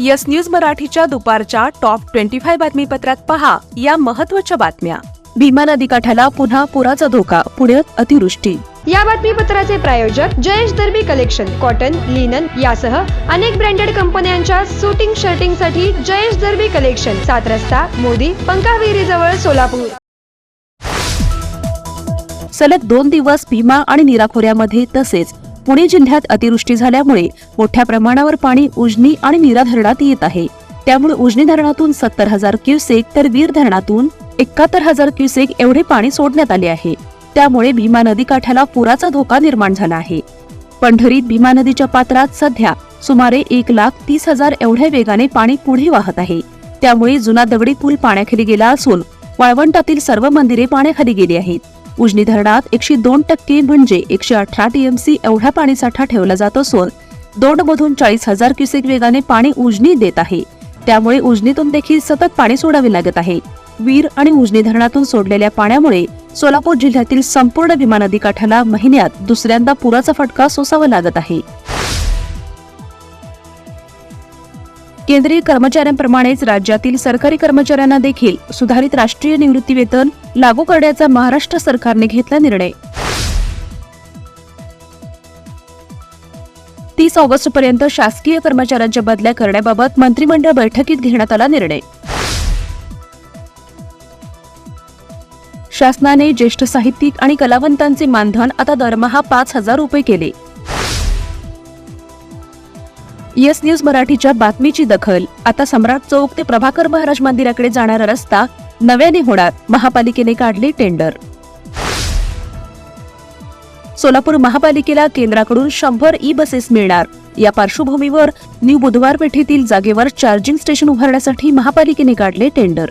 Yes news मराठीच्या दुपारच्या top twenty five बातमीपत्रात पहा या महत्त्वाच्या बातम्या. भीमा नदीकाठाला पुन्हा पुराचा धोका पुण्यात अतिवृष्टी. या बातमीपत्राचे प्रायोजक Jayesh Darbi collection cotton linen यासह अनेक ब्रँडेड कंपन्यांच्या सुटिंग शर्टिंगसाठी जयेश दर्बी कलेक्शन सात रस्ता मोदी पंकाविरी जवळ सोलापूर. सलग दोन दिवस भीमा आणि नीरा खोऱ्यामध्ये तसेच पुणे जिल्ह्यात अतिवृष्टी झाल्यामुळे मोठ्या प्रमाणावर पाणी उजनी आणि नीरा धरणात येत आहे. त्यामुळे उजनी धरणातून सत्तर हजार क्युसेक तर वीर धरणातून एकाहत्तर हजार क्युसेक एवढे पाणी सोडण्यात आले आहे. त्यामुळे भीमा नदी काठाला पुराचा धोका निर्माण झाला आहे. पंढरीत भीमा नदीच्या पात्रात सध्या सुमारे एक लाख तीस हजार एवढ्या वेगाने पाणी पुढे वाहत आहे. त्यामुळे जुना दगडी पूल पाण्याखाली गेला असून वाळवंटातील सर्व मंदिरे पाण्याखाली गेली आहेत. उजनी धरणात एकशे दोन टक्के म्हणजे एकशे अठरा टीएमसी एवढा पाणीसाठा ठेवला जात असून दोंडमधून चाळीस हजार क्युसेक वेगाने पाणी उजनी देत आहे. त्यामुळे उजनीतून देखील सतत पाणी सोडावे लागत आहे. वीर आणि उजनी धरणातून सोडलेल्या पाण्यामुळे सोलापूर जिल्ह्यातील संपूर्ण भीमा नदी काठाला महिन्यात दुसऱ्यांदा पुराचा फटका सोसावा लागत आहे. केंद्रीय कर्मचाऱ्यांप्रमाणेच राज्यातील सरकारी कर्मचाऱ्यांना देखील सुधारित राष्ट्रीय निवृत्तीवेतन लागू करण्याचा महाराष्ट्र सरकारने घेतला निर्णय. तीस ऑगस्ट पर्यंत शासकीय कर्मचाऱ्यांच्या बदल्या करण्याबाबत मंत्रिमंडळ बैठकीत घेण्यात आला निर्णय. शासनाने ज्येष्ठ साहित्यिक आणि कलावंतांचे मानधन आता दरमहा पाच हजार रुपये केले. येस न्यूज मराठीच्या बातमीची दखल. आता सम्राट चौक ते प्रभाकर महाराज मंदिराकडे जाणारा रस्ता नव्याने होणार. महापालिकेने काढले टेंडर. सोलापूर महापालिकेला केंद्राकडून शंभर ई बसेस मिळणार. या पार्श्वभूमीवर न्यू बुधवार पेठेतील जागेवर चार्जिंग स्टेशन उभारण्यासाठी महापालिकेने काढले टेंडर.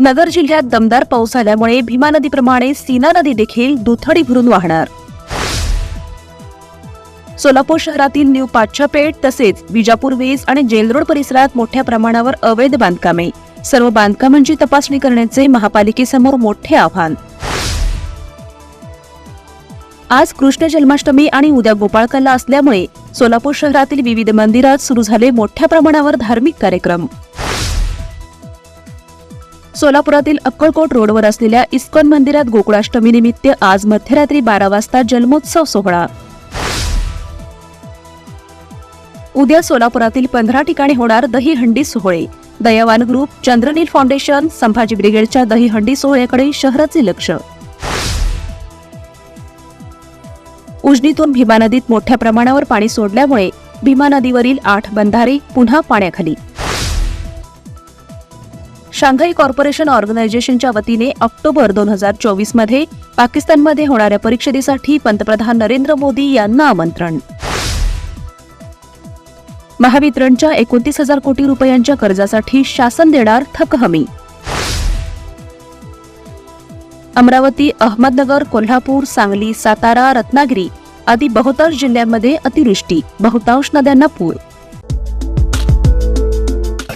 नगर जिल्ह्यात दमदार पाऊस झाल्यामुळे भीमा नदीप्रमाणे सीना नदी देखील दुथडी भरून वाहणार. सोलापूर शहरातील न्यू पाच्छापेठ तसेच विजापूर वीज आणि जेलरोड परिसरात मोठ्या प्रमाणावर अवैध बांधकामे. सर्व बांधकामांची तपासणी करण्याचे महापालिकेसमोर मोठे आव्हान. आज कृष्ण जन्माष्टमी आणि उद्या गोपाळकाला असल्यामुळे सोलापूर शहरातील विविध मंदिरात सुरू झाले मोठ्या प्रमाणावर धार्मिक कार्यक्रम. सोलापुरातील अक्कलकोट रोडवर असलेल्या इस्कॉन मंदिरात गोकुळाष्टमी निमित्त आज मध्यरात्री बारा वाजता जन्मोत्सव सोहळा. उद्या सोलापुरातील पंधरा ठिकाणी होणार दहीहंडी सोहळे. दयावान ग्रुप चंद्रनील फाउंडेशन संभाजी ब्रिगेडच्या दहीहंडी सोहळ्याकडे शहराचे लक्ष. उजनीतून भीमा नदीत मोठ्या प्रमाणावर पाणी सोडल्यामुळे भीमा नदीवरील आठ बंधारे पुन्हा पाण्याखाली. शांघाई कॉर्पोरेशन ऑर्गनायझेशनच्या वतीने ऑक्टोबर दोन हजार चोवीसमध्ये पाकिस्तानमध्ये होणाऱ्या परिषदेसाठी पंतप्रधान नरेंद्र मोदी यांना आमंत्रण. महावितरणच्या एकोणतीस हजार कोटी रुपयांच्या कर्जासाठी शासन देणार थक हमी. अमरावती अहमदनगर कोल्हापूर सांगली सातारा रत्नागिरी आदी बहुतांश जिल्ह्यांमध्ये अतिवृष्टी. बहुतांश नद्यांना पूर.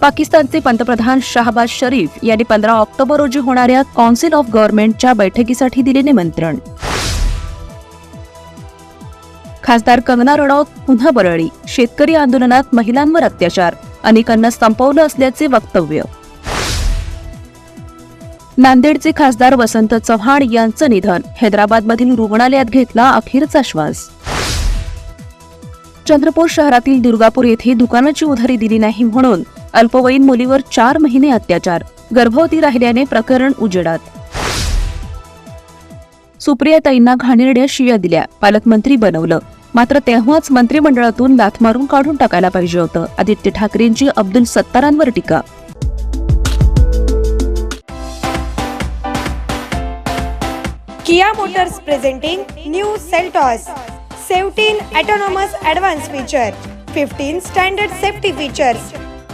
पाकिस्तानचे पंतप्रधान शाहबाज शरीफ यांनी पंधरा ऑक्टोबर रोजी होणाऱ्या कौन्सिल ऑफ गव्हर्नमेंटच्या बैठकीसाठी दिले निमंत्रण. खासदार कंगना रनौत पुन्हा बरळी. शेतकरी आंदोलनात महिलांवर अत्याचार. अनेकांना संपवलं असल्याचे वक्तव्य. नांदेडचे खासदार वसंत चव्हाण यांचं निधन. हैदराबादमधील रुग्णालयात घेतला अखेरचा श्वास. चंद्रपूर शहरातील दुर्गापूर येथे दुकानाची उधारी दिली नाही म्हणून अल्पवयीन मुलीवर चार महिने अत्याचार गर्भवती राहिल्याने प्रकरण उजेडात. सुप्रियाताईंना घाणेरड्या शिया दिल्या पालकमंत्री बनवलं. मात्र तेव्हाच मंत्रिमंडळातून लाथ मारून काढून टाकायला पाहिजे होतं आदित्य ठाकरेंची अब्दुल सत्तारांवर टीका. Kia Motors presenting new Seltos seventeen autonomous advance feature fifteen standard safety features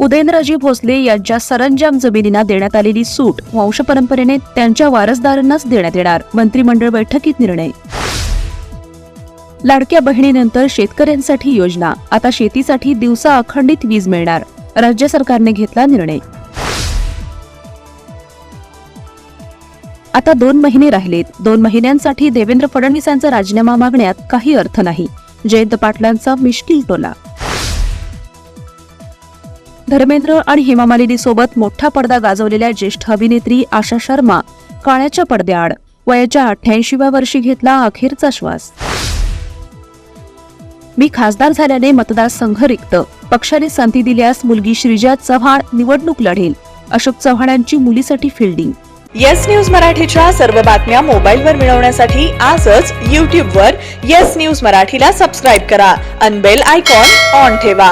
Udayanraje Bhosale यांच्या सरंजाम जमिनींना देण्यात आलेली सूट वंशपरंपरेने त्यांच्या वारसदारांनाच देण्यात येणार मंत्रिमंडळ बैठकीत निर्णय. लाडक्या बहिणीनंतर शेतकऱ्यांसाठी योजना आता शेतीसाठी दिवसा अखंडित वीज मिळणार राज्य सरकारने घेतला निर्णय. आता दोन महिने राहिलेत दोन महिन्यांसाठी देवेंद्र फडणवीसांचा राजीनामा मागण्यात काही अर्थ नाही जयंत पाटलांचा मिश्किल टोला धर्मेंद्र आणि हेमा मालिनीसोबत मोठा पडदा गाजवलेल्या ज्येष्ठ अभिनेत्री आशा शर्मा काळ्याच्या पडद्याआड वयाच्या अठ्ठ्याऐंशीव्या वर्षी घेतला अखेरचा श्वास. मी खासदार झाल्याने मतदारसंघ रिक्त पक्षाने संधी दिल्यास मुलगी श्रीजा चव्हाण निवडणूक लढेल अशोक चव्हाणांची मुलीसाठी फिल्डिंग येस न्यूज मराठीच्या सर्व बातम्या मोबाईलवर मिळवण्यासाठी आजच यूट्यूबवर येस न्यूज मराठीला सबस्क्राईब करा. अनबेल आयकॉन ऑन ठेवा.